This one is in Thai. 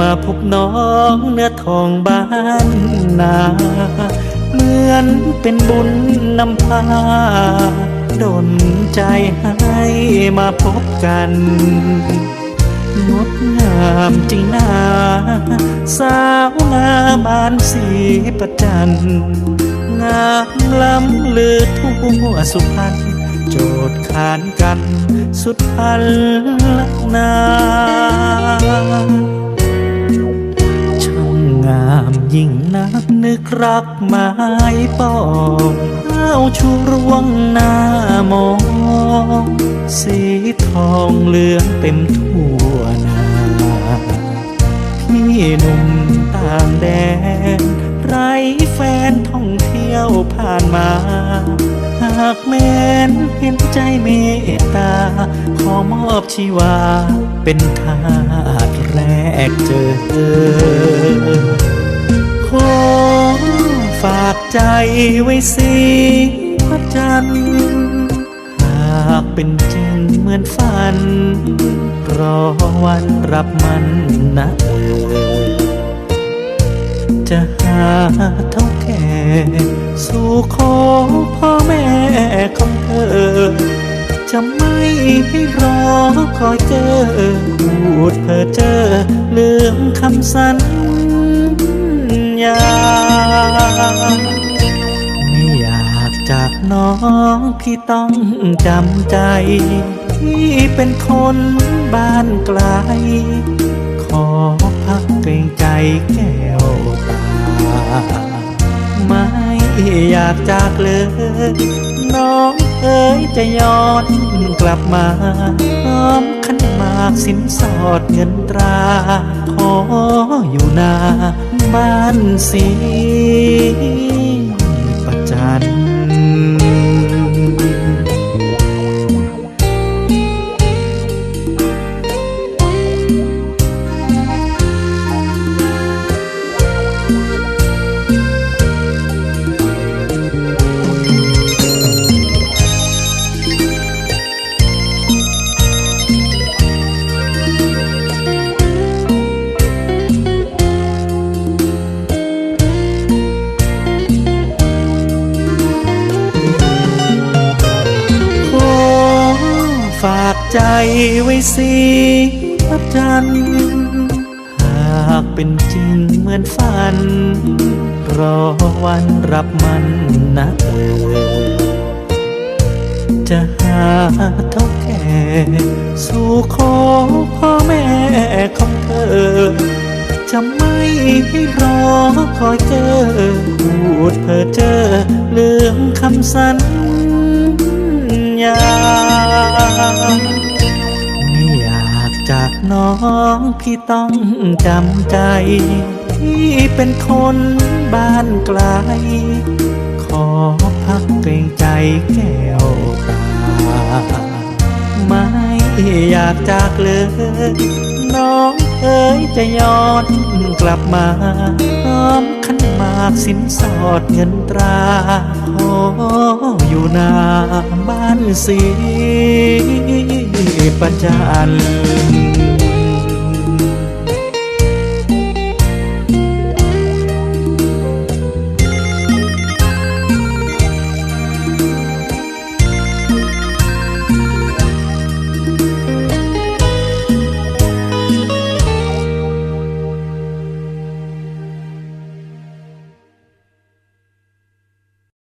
มาพบน้องเนื้อทองบ้านนาเหมือนเป็นบุญนำพาดนใจให้มาพบกันงดงามจริงนาสาวงามบานสีประจันงามล้ำลือทั่วสุพรรณโจทย์ขานกันสุดพันลักนา ยิ่งนักนึกรักไม้ปองข้าชูร่วงหน้ามอง สีทองเหลืองเต็มทั่วนาพี่หนุ่มต่างแดน ไรแฟนท่องเที่ยวผ่านมา หากแม้นเห็นใจเมตตา ขอมอบชีวา เป็นทาสแรกเจอ ใจไว้สิพระจันทร์หากเป็นจริงเหมือนฝัน รอวันรับมันนะเออจะหาเท่าแก่สู่ขอพ่อแม่ของเธอ จะไม่ให้รอคอยเจอพูดเพ้อเจอลืมคำสัญ ญา ไม่อยากจากน้องพี่ต้องจำใจ ที่เป็นคนบ้านไกล ขอพักเกรงใจแก้วตา ไม่อยากจากเลย น้องเอ๋ยจะย้อนกลับมาพร้อมขันมากสินสอดเงินตรา ขออยู่นา บ้านสีประจัน ใจไว้สิพระจันทร์หากเป็นจริงเหมือนฝัน รอวันรับมันนะเออจะหาเท่าแก่สู่ขอพ่อแม่ของเธอ จะไม่ให้รอคอยเจอพูดเพอเจอลืมคำสัญญ น้องพี่ต้องจำใจ ที่เป็นคนบ้านไกล ขอพักเกรงใจแก้วตา ไม่อยากจากเลยน้องเอ๋ยจะย้อนกลับมาพร้อมขันมากสินสอดเงินตราขออยู่นาบ้านสีประจัน